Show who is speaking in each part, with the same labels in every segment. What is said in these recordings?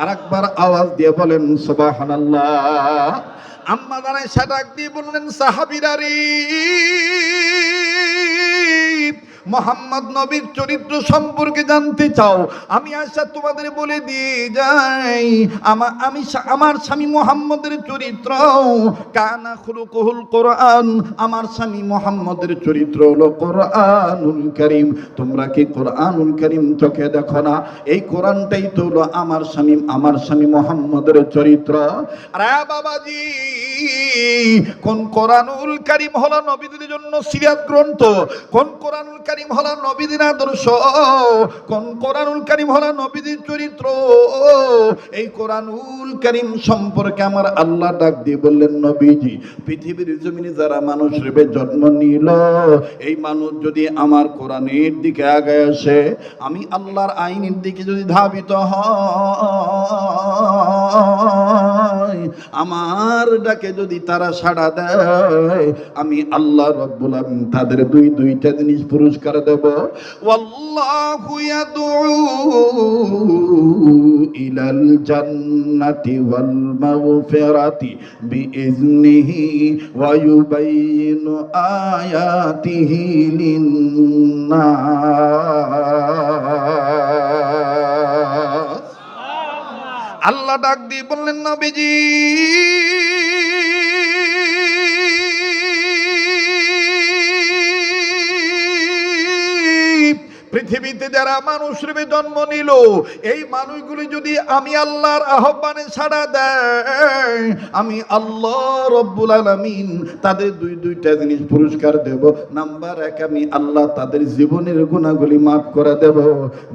Speaker 1: আর একবার আওয়াজ দিয়ে বলেন সুবহানাল্লাহ। আম্মা দাঁড়ায় সাটাক দিয়ে বললেন সাহাবিরারি। মোহাম্মদ নবীর চরিত্র সম্পর্কে জানতে চাও। আমি আশা তোমাদের বলে দিয়ে যাই আমার আমি আমার স্বামী মোহাম্মদের চরিত্র। কানা খুলুকুহুল কোরআন, আমার স্বামী মোহাম্মদের চরিত্র হলো কোরআনুল করিম। তোমরা কি কোরআনুল করিম চোখে দেখো না? এই কোরআনটাই তো হলো আমার স্বামী আমার স্বামী মোহাম্মদের চরিত্র। আরে বাবাজি, কোন কোরআনুল করিম হলো নবীদের জন্য সিরাত গ্রন্থ? কোন কোরআনুল করিম হলো নবীদের আদর্শ। কোন কোরআনুল করিম হলো নবীদের চরিত্র? এই কোরআনুল করিম সম্পর্কে আমার আল্লাহ ডাক দিয়ে বললেন, নবীজি, পৃথিবীর জমিনে যারা মানুষ রূপে জন্ম নিল, এই মানুষ যদি আমার কোরআনের দিকে আগে আসে, আমি আল্লাহর আইনের দিকে যদি ধাবিত হয় আমার ডাকে যদি তারা সাড়া দেয়, আমি আল্লাহ রব্বুল আলামিন তাদের দুই দুইটা জিনিস পুরস্কার দেব। ওয়াল্লাহু ইয়াদউ ইলাল জান্নাতি ওয়াল মাগফিরাতি বিইজনিহি ওয়া ইউবাইয়িনু আয়াতিহি লিন-নাস। আল্লাহ ডাক দিয়ে বললেন নবীজি! পৃথিবীতে যারা মানুষ রূপে জন্ম নিল, এই মানুষগুলি যদি আমি আল্লাহর আহ্বানে ছাড়া দেয়, আমি আল্লাহ রব্বুল আলামিন তাদের দুই দুইটা জিনিস পুরস্কার দেব। নাম্বার এক, আমি আল্লাহ তাদের জীবনের গুণাগুলি মাফ করে দেব।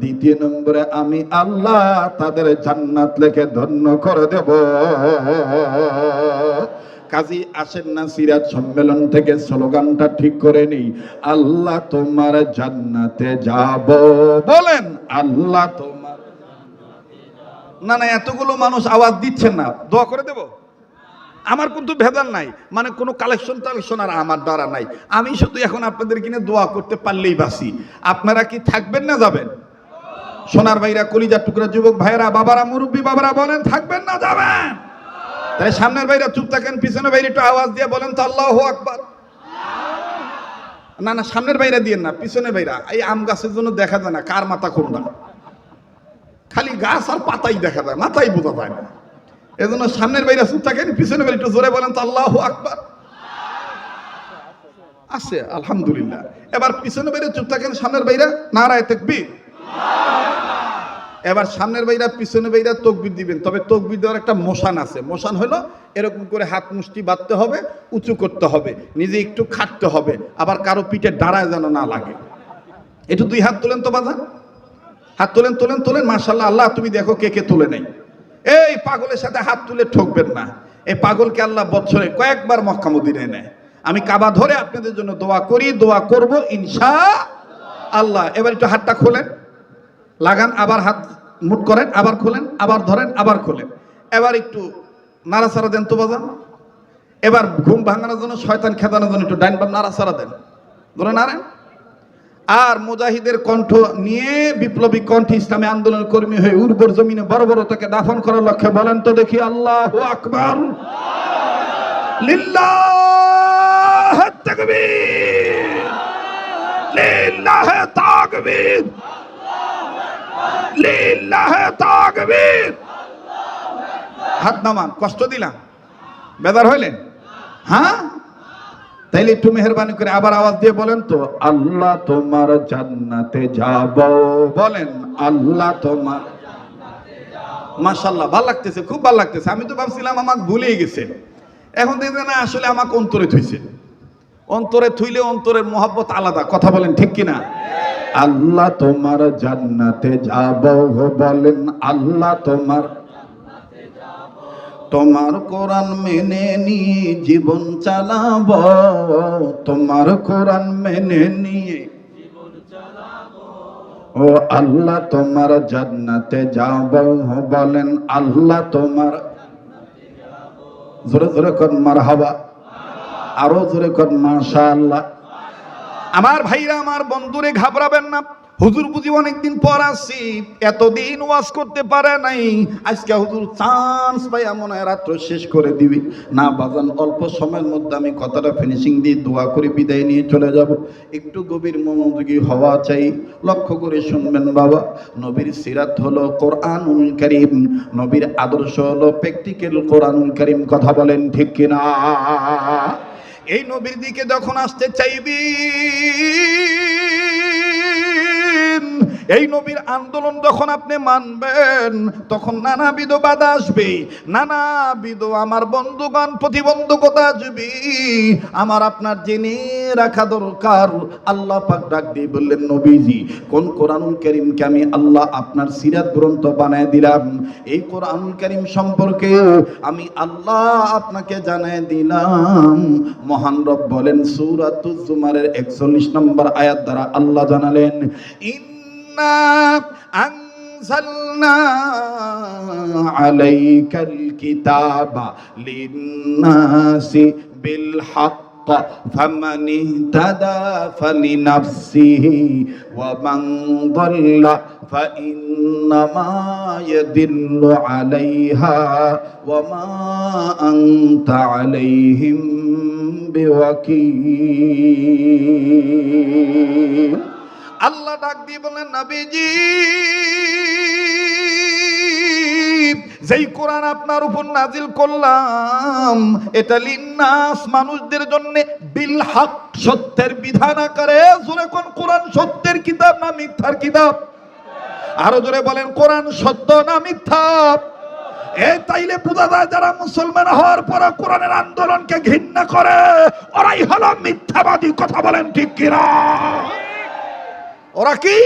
Speaker 1: দ্বিতীয় নম্বরে, আমি আল্লাহ তাদের জান্নাত লেখে ধন্য করে দেব। কাজী আসেন না, সিরাজ সম্মেলন থেকে স্লোগানটা ঠিক করে নেই। আল্লাহ তোমার জান্নাতে যাব। বলেন, আল্লাহ তোমার না না, এতগুলো মানুষ আওয়াজ দিচ্ছেন না। দোয়া করে দেব? আমার কিন্তু ভেদাল নাই। মানে কোনো কালেকশন টালেকশন আর আমার দ্বারা নাই। আমি শুধু এখন আপনাদের কিনে দোয়া করতে পারলেই বাসি আপনারা কি থাকবেন না যাবেন? সোনার ভাইরা, কলিজার টুকরা, যুবক ভাইরা বাবারা, মুরব্বী, বাবারা বলেন, থাকবেন না যাবেন? তাই সামনের বাইরে চুপ থাকেন, পিছনের বাইরে একটু আওয়াজ দিয়ে বলেন তো, আল্লাহ আকবার। না না, সামনের বাইরে দিয়ে না, পিছনের বাইরা। এই আম গাছের জন্য দেখা যায় না কার মাথা কোনটা। খালি গাছ আর পাতাই দেখা যায়, মাথাই বোঝা যায় না। এজন্য সামনের বাইরে চুপ থাকেন, পিছনের বাইরে একটু জোরে বলেন তো, আল্লাহ আকবার। আছে, আলহামদুলিল্লাহ। এবার পিছনের বাইরে চুপ থাকেন, সামনের বাইরে নারায় তাকবীর। এবার সামনের বাইরা পিছনে বাইরা তকবির দিবেন। তবে তকবির দেওয়ার একটা মোশান আছে। মোশান হলো এরকম করে হাত মুষ্টি বাঁধতে হবে, উঁচু করতে হবে, নিজে একটু খাটতে হবে, আবার কারও পিঠে দাঁড়ায় যেন না লাগে। একটু দুই হাত তোলেন তো বাধা। হাত তোলেন তোলেন তোলেন মার্শাল্লাহ আল্লাহ, তুমি দেখো কে কে তুলে নেই। এই পাগলের সাথে হাত তুলে ঠকবেন না। এই পাগলকে আল্লাহ বছরে কয়েকবার মক্কা মদিনায় নেয়। আমি কাবা ধরে আপনাদের জন্য দোয়া করি, দোয়া করব, ইনশা আল্লাহ। এবার একটু হাতটা খোলেন। লাগান, আবার হাত মুট করেন, আবার খোলেন, আবার ধরেন, আবার খোলেন। এবার একটু নাড়াচাড়া দেন তো বাজান। এবার ঘুম ভাঙানোর জন্য শয়তান খেদানোর জন্য একটু ডাইন বাম নাড়াচাড়া দেন। ধরে নাড়েন। আর মুজাহিদের কণ্ঠ নিয়ে বিপ্লবী কণ্ঠ ইসলামী আন্দোলনের কর্মী হয়ে উর্বর জমিনে বড় বড় তাকে দাফন করার লক্ষ্যে বলেন তো দেখি, আল্লাহ আকবার। লিল্লাহ লিল্লাহ তাকবীর। হাত নামান, কষ্ট দিলাম বেদার হইলেন? হ্যাঁ? তাইলে একটু মেহরবানি করে আবার আওয়াজ দিয়ে বলেন তো, আল্লাহ তোমার জান্নাতে যাব। বলেন, আল্লাহ তোমার মাশাল্লাহ ভালো লাগতেছে, খুব ভালো লাগতেছে। আমি তো ভাবছিলাম আমাকে ভুলেই গেছে। এখন দেখতে না, আসলে আমাকে অন্তরে থুইছে। অন্তরে থুইলে অন্তরের মহব্বত আলাদা, কথা বলেন ঠিক কিনা? আল্লাহ তোমার জান্নাতে যাব বলেন, আল্লাহ তোমার। তোমার কোরআন মেনে নিয়ে জীবন চালাব, তোমার কোরআন মেনে নিয়ে। ও আল্লাহ তোমার জান্নাতে যাব বলেন, আল্লাহ তোমার। জোরে জোরে কর মার হাবা আরও জোরে কর মাশা আল্লাহ আমার ভাইরা, আমার বন্ধুরে ঘাবড়াবেন না। হুজুর বুঝি অনেকদিন পর আসছি, এতদিন ওয়াজ করতে পারে নাই। আজকে হুজুর চান্স পাই এমন হয় রাত্র শেষ করে দিবি। না বাজান, অল্প সময়ের মধ্যে আমি কথাটা ফিনিশিং দিয়ে দোয়া করে বিদায় নিয়ে চলে যাব। একটু গভীর মনোযোগী হওয়া চাই। লক্ষ্য করে শুনবেন বাবা, নবীর সিরাত হলো কোরআনুল করিম। নবীর আদর্শ হলো প্র্যাকটিক্যাল কোরআনুল করিম। কথা বলেন ঠিক কিনা? এই নবীর দিকে যখন আসতে চাইবি এই নবীর আন্দোলন যখন আপনি মানবেন, তখন নানাবিধ বাধা আসবে। নানাবিধ আমার বন্ধুগণ প্রতিবন্ধকতা আসবে। আমার আপনার জেনে রাখা দরকার। আল্লাহ পাক ডাক দিয়ে বললেন, নবীজি, কোন কোরআনুল করিমকে আমি আল্লাহ আপনার সিরাত গ্রন্থ বানায় দিলাম? এই কোরআনুল করিম সম্পর্কে আমি আল্লাহ আপনাকে জানায় দিলাম। মহান রব বলেন, সূরাতুজ জুমারের 41 নম্বর আয়াত দ্বারা আল্লাহ জানালেন ইন্না أنزلنا عليك الكتاب للناس بالحق فمن اهتدى فلنفسه ومن ضل فإنما يدل عليها وما أنت عليهم بوكيل. আল্লাহ ডাক দিয়ে বলেন নবীজি, যেই কোরআন আপনার উপর নাজিল করলাম, এটা লিন্নাস মানুষদের জন্য বিল হক সত্যের বিধান আকারে, জোরে কোন কোরআন সত্যের কিতাব না মিথ্যার কিতাব? আরও জোরে বলেন, কোরআন সত্য না মিথ্যা? এই তাইলে বোঝা যারা মুসলমান হওয়ার পর কোরআনের আন্দোলনকে ঘৃণা করে, ওরাই হলো মিথ্যাবাদী, কথা বলেন ঠিক কিনা? ওরা কি?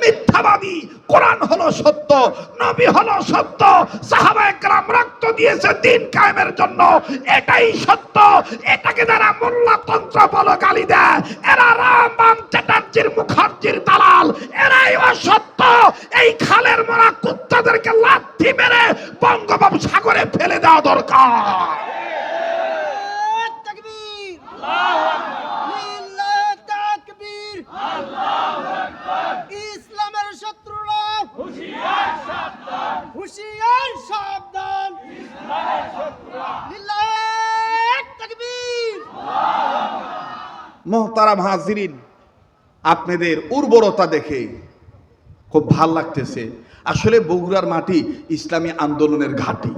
Speaker 1: মিথ্যাবাদী। কোরআন হলো সত্য, নবী হলো সত্য সাহাবায়ে কেরাম রক্ত দিয়েছে দিন কায়েমের জন্য। এটাই সত্য, এটাকে যারা মোল্লাতন্ত্র বলে গালি দেয়, এরা রামবান চ্যাটার্জির, মুখার্জির দালাল, এরাই অসত্য। এই খালের মোড়া কুত্তাদেরকে লাথি মেরে বঙ্গোপসাগরে ফেলে দেওয়া দরকার।
Speaker 2: তাকবীর লিল্লাহ তাকবীর ইসলামের শত্রুরা হুঁশিয়ার সাবধান হুঁশিয়ার সাবধান লিল্লাহ তাকবীর
Speaker 1: মোহতারাম হাজিরিন, আপনাদের উর্বরতা দেখে খুব ভালো লাগতেছে। আসলে বগুড়ার মাটি ইসলামী আন্দোলনের ঘাঁটি।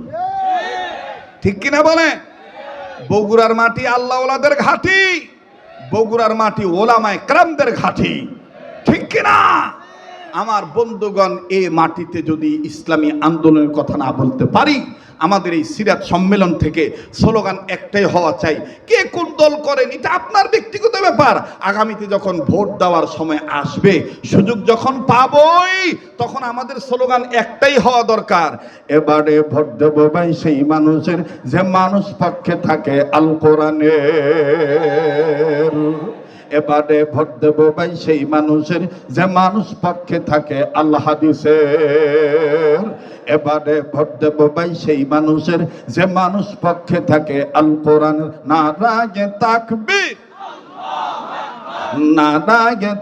Speaker 1: ঠিক কিনা বলে? বগুড়ার মাটি আল্লাহ ওলাদের ঘাঁটি, বগুড়ার মাটি ওলামায় ক্রামদের ঘাঁটি। ঠিক কিনা? আমার বন্ধুগণ, এ মাটিতে যদি ইসলামী আন্দোলনের কথা না বলতে পারি আমাদের এই সিরাত সম্মেলন থেকে স্লোগান একটাই হওয়া চাই। কে কোন দল করেন, এটা আপনার ব্যক্তিগত ব্যাপার। আগামীতে যখন ভোট দেওয়ার সময় আসবে, সুযোগ যখন পাবই, তখন আমাদের স্লোগান একটাই হওয়া দরকার। এবারে ভোট দেব ভাই, সেই মানুষের, যে মানুষ পক্ষে থাকে আল কোরআনের। এবারে ভোট দেব ভাই, সেই মানুষের, যে মানুষ পক্ষে থাকে আল্লাহ হাদিসের। এবারে ভোট দেব ভাই, সেই মানুষের যে মানুষ পক্ষে থাকে, আল কোরআন না রাগে তাকবীর। না রাগে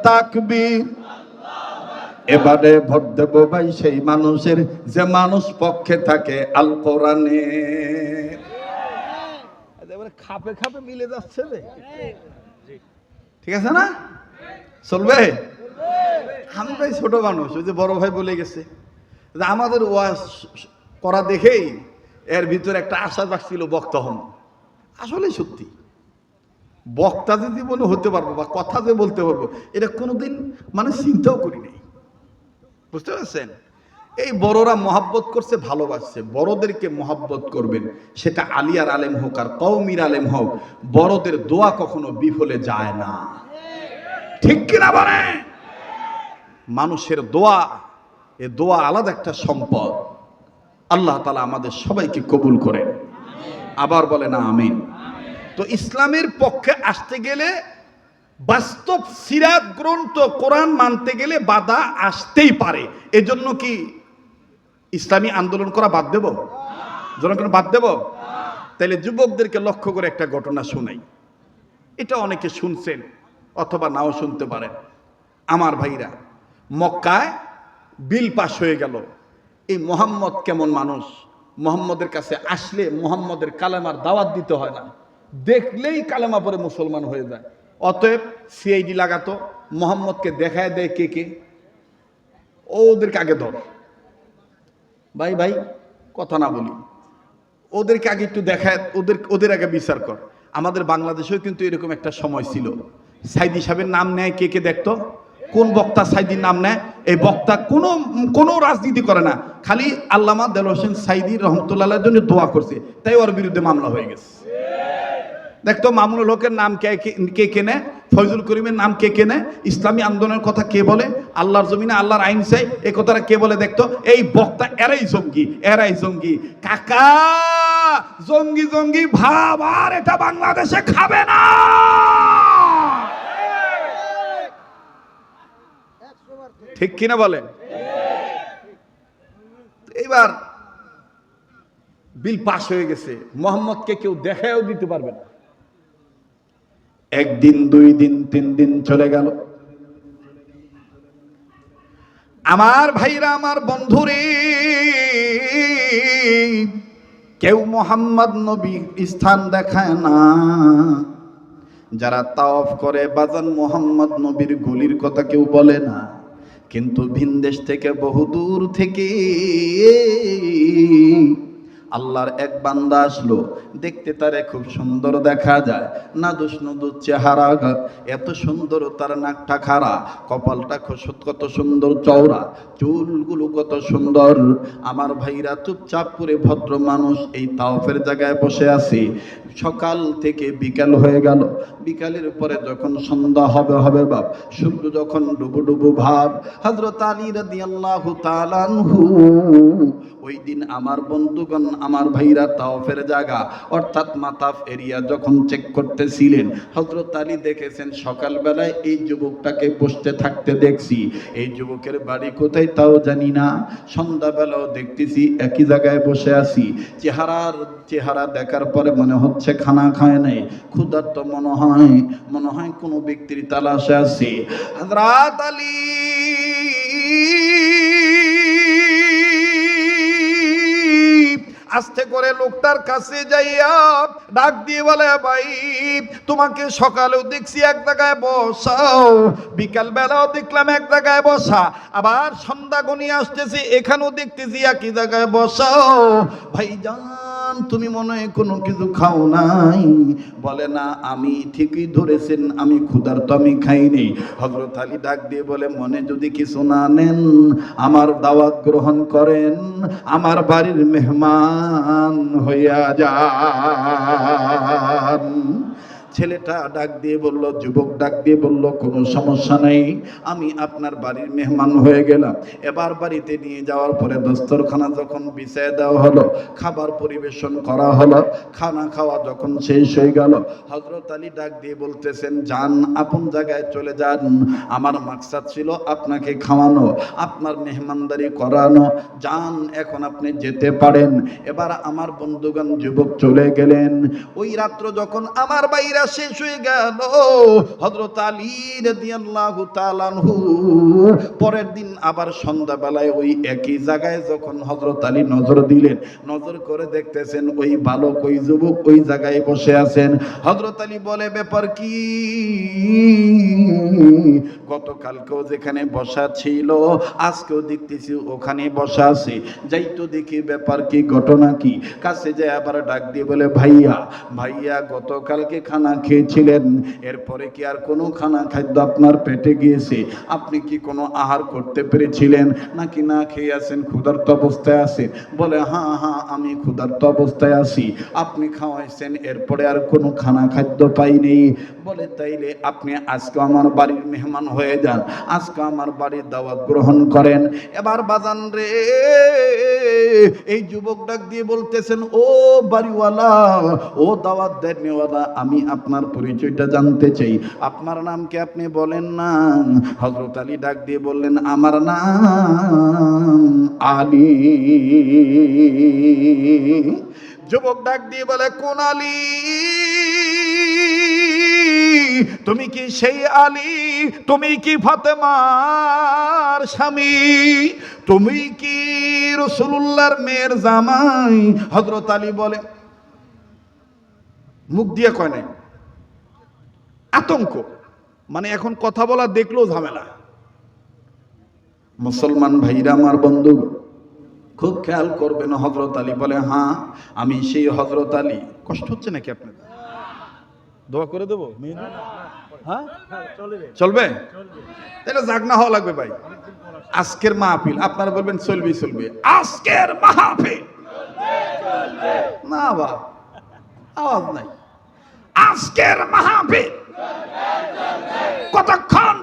Speaker 1: এবারে ভোট দেব ভাই, সেই মানুষের যে মানুষ পক্ষে থাকে, আল কোরআনে। খাপে খাপে মিলে যাচ্ছে রে। ঠিক আছে না? চলবে? আমি ভাই ছোট মানুষ, ওই যে বড় ভাই বলে গেছে। আমাদের ওয়াজ করা দেখেই এর ভিতরে একটা আশা ছিল, বক্তা হন। আসলে সত্যি। বক্তা যে জীবনে হতে পারব বা কথা যে বলতে পারব, এটা কোনোদিন মানে চিন্তাও করি নাই। বুঝতে পারছেন? এই বড়রা মহাব্বত করছে, ভালোবাসছে। বড়দেরকে মহাব্বত করবেন, সেটা আলিয়ার আলেম হোক আর কৌমির আলেম হোক, বড়দের দোয়া কখনো বিফলে যায় না। ঠিক কিনা বলে মানুষের দোয়া এ দোয়া আলাদা একটা সম্পদ। আল্লাহ তালা আমাদের সবাইকে কবুল করেন। আবার বলে না আমিন। তো ইসলামের পক্ষে আসতে গেলে বাস্তব সিরাত গ্রন্থ কোরআন মানতে গেলে বাধা আসতেই পারে। এজন্য কি ইসলামী আন্দোলন করা বাদ দেব? জনগণ বাদ দেব? তাইলে যুবকদেরকে লক্ষ্য করে একটা ঘটনা শোনাই। এটা অনেকে শুনছেন অথবা নাও শুনতে পারেন। আমার ভাইরা, মক্কায় বিল পাশ হয়ে গেল। এই মোহাম্মদ কেমন মানুষ? মোহাম্মদের কাছে আসলে মোহাম্মদের কালেমার দাওয়াত দিতে হয় না। দেখলেই কালেমা পরে মুসলমান হয়ে যায়। অতএব সিআইডি লাগাতো, মোহাম্মদকে দেখায় দেয় কে কে? ওদেরকে আগে ধর। ভাই ভাই, কথা না বলি। ওদেরকে আগে একটু দেখায়, ওদের ওদের আগে বিচার কর। আমাদের বাংলাদেশেও কিন্তু এরকম একটা সময় ছিল। সাইদি সাহেবের নাম নেয় কে কে দেখতো? কোন বক্তা সাইদির নাম নেয়? এই বক্তা কোনো কোনো রাজনীতি করে না। খালি আল্লামা দেল হোসেন সাইদি রহমতুল্লাহর জন্য দোয়া করছে। তাই ওর বিরুদ্ধে মামলা হয়ে গেছে। দেখতো মামুনুল হকের নাম কে, কে- কেনে? ফয়জুল করিমের নাম কে কেনে? ইসলামী আন্দোলনের কথা কে বলে? আল্লাহর জমিনে আল্লাহর আইন চাই এই কথাটা কে বলে দেখতো এই বক্তা এরাই জঙ্গি এরাই জঙ্গি। কাকা, জঙ্গি জঙ্গি, ভাব, আর এটা বাংলাদেশে খাবে না!
Speaker 2: ঠিক।
Speaker 1: কিনা বলেন? এইবার বিল পাশ হয়ে গেছে। মোহাম্মদকে কেউ দেখায়ও দিতে পারবে না। একদিন দুই দিন তিন দিন চলে গেল। আমার ভাইরা আমার বন্ধুরে কেউ মোহাম্মদ নবী স্থান দেখায় না। যারা তাওয়াফ করে বাজান মোহাম্মদ নবীর গলির কথা কেউ বলে না। কিন্তু ভিন দেশ থেকে বহু দূর থেকে আল্লাহর এক বান্দা আসলো, দেখতে তারে খুব সুন্দর দেখা যায়। নাদুস নদুর চেহারা, এত সুন্দর তার নাকটা খাড়া, কপালটা কত সুন্দর চওড়া, চুলগুলো কত সুন্দর। আমার ভাইরা চুপচাপ করে ভদ্র মানুষ এই তাওফের জায়গায় বসে আছে। সকাল থেকে বিকাল হয়ে গেল। বিকালের পরে যখন সন্ধ্যা হবে হবে বাপ, সূর্য যখন ডুবু ডুবু ভাব হজরত আলী রাদিয়াল্লাহু তাআলা আনহু, ওই দিন আমার বন্ধুগণ আমার ভাইরা তাওফের জায়গা অর্থাৎ মাতাফ এরিয়া যখন চেক করতেছিলেন হজরত আলী দেখেছেন, সকালবেলায় এই যুবকটাকে বসতে থাকতে দেখছি। এই যুবকের বাড়ি কোথায় তাও জানি না। সন্ধ্যাবেলাও দেখতেছি, একই জায়গায় বসে আছি। চেহারার চেহারা দেখার পরে মনে হচ্ছে খানা খায় নাই। ক্ষুধার্ত মনে হয় মনে হয় কোনো ব্যক্তির তালাশে আছে। হযরত আলী আস্তে করে লোকটার কাছে যাইয়া ডাক দিয়ে বলে, ভাই, তোমাকে সকালেও দেখছি এক জায়গায় বসাও বিকাল বেলাও দেখলাম এক জায়গায় বসা, আবার সন্ধ্যা গনিয়ে আসতেছি, এখানেও দেখতেছি একই জায়গায় বসাও। ভাই জান তুমি মনে হয় কোনো কিছু খাও নাই? বলে, না, আমি ঠিকই ধরেছেন, আমি ক্ষুধার তো আমি খাইনি। হজরত আলী ডাক দিয়ে বলে, মনে যদি কিছু না নেন, আমার দাওয়াত গ্রহণ করেন, আমার বাড়ির মেহমান হইয়া যান। ছেলেটা ডাক দিয়ে বলল, যুবক ডাক দিয়ে বলল, কোনো সমস্যা নেই, আমি আপনার বাড়ির মেহমান হয়ে গেলাম। এবার বাড়িতে নিয়ে যাওয়ার পরে দস্তরখানা যখন বিছায় দেওয়া হলো, খাবার পরিবেশন করা হলো, খানা খাওয়া যখন শেষ হয়ে গেল হজরত আলী ডাক দিয়ে বলতেছেন, যান, আপন জায়গায় চলে যান। আমার মাকসাদ ছিল আপনাকে খাওয়ানো, আপনার মেহমানদারি করানো। যান, এখন আপনি যেতে পারেন। এবার আমার বন্ধুগণ, যুবক চলে গেলেন। ওই রাত্র যখন আমার বাইরা শেষ হয়ে গেল। হজরত আলী পরের দিন আবার সন্ধ্যাবেলায় ওই একই জায়গায় যখন হজরত আলী নজর দিলেন, নজর করে দেখতেছেন ওই বালক, ওই যুবক ওই জায়গায় বসে আছেন। হজরত আলী বলে, ব্যাপার কি? গতকালকেও যেখানে বসা ছিল, আজকেও দেখতেছি ওখানে বসা আছে। যাই তো দেখি ব্যাপার কি, ঘটনা কি? কাছে যায় আবার ডাক দিয়ে বলে, ভাইয়া ভাইয়া, গতকালকে খানা খেয়েছিলেন। এরপরে কি আর কোনো খানা খাদ্য আপনার পেটে গিয়েছে? আপনি কি কোনো আহার করতে পেরেছিলেন? নাকি না খেয়ে আছেন, ক্ষুধার্ত অবস্থায় আছেন? বলে হ্যাঁ হ্যাঁ আমি ক্ষুধার্ত অবস্থায় আছি। আপনি খাওয়াইছেন, এরপরে আর কোনো খানা খাদ্য পাইনি। বলে, তাইলে আপনি আজকে আমার বাড়ির মেহমান হয়ে যান। আজকে আমার বাড়ির দাওয়াত গ্রহণ করেন। এবার বাজান রে, এই যুবক ডাক দিয়ে বলতেছেন, ও বাড়িওয়ালা, ও দাওয়াত দেনওয়ালা, আমি আপনার পরিচয়টা জানতে চাই। আপনার নাম কি আপনি বলেন না? হজরত আলী ডাক দিয়ে বললেন, আমার নাম আলী। যুবক ডাক দিয়ে বলে, কোন আলী? তুমি কি সেই আলী? তুমি কি ফাতেমার স্বামী? তুমি কি রসুল্লাহর মেয়ের জামাই? হজরত আলী বলে, মুখ দিয়ে কয় নাই। আতঙ্ক। মানে এখন কথা বলা দেখলেও ঝামেলা। মুসলমান ভাইরা আমার বন্ধু খুব খেয়াল করবেন হজরত আলী বলে হ্যাঁ আমি সেই হজরত আলী। কষ্ট হচ্ছে নাকি আপনার দোয়া করে দেবো? হ্যাঁ? চলবে? তাহলে জাগনা হওয়া লাগবে ভাই। আজকের মাহফিল আপনারা বলবেন চলবে চলবে। আজকের মাহফিল! না বা আওয়াজ নাই। আজকের মাহফিল! কতক্ষণ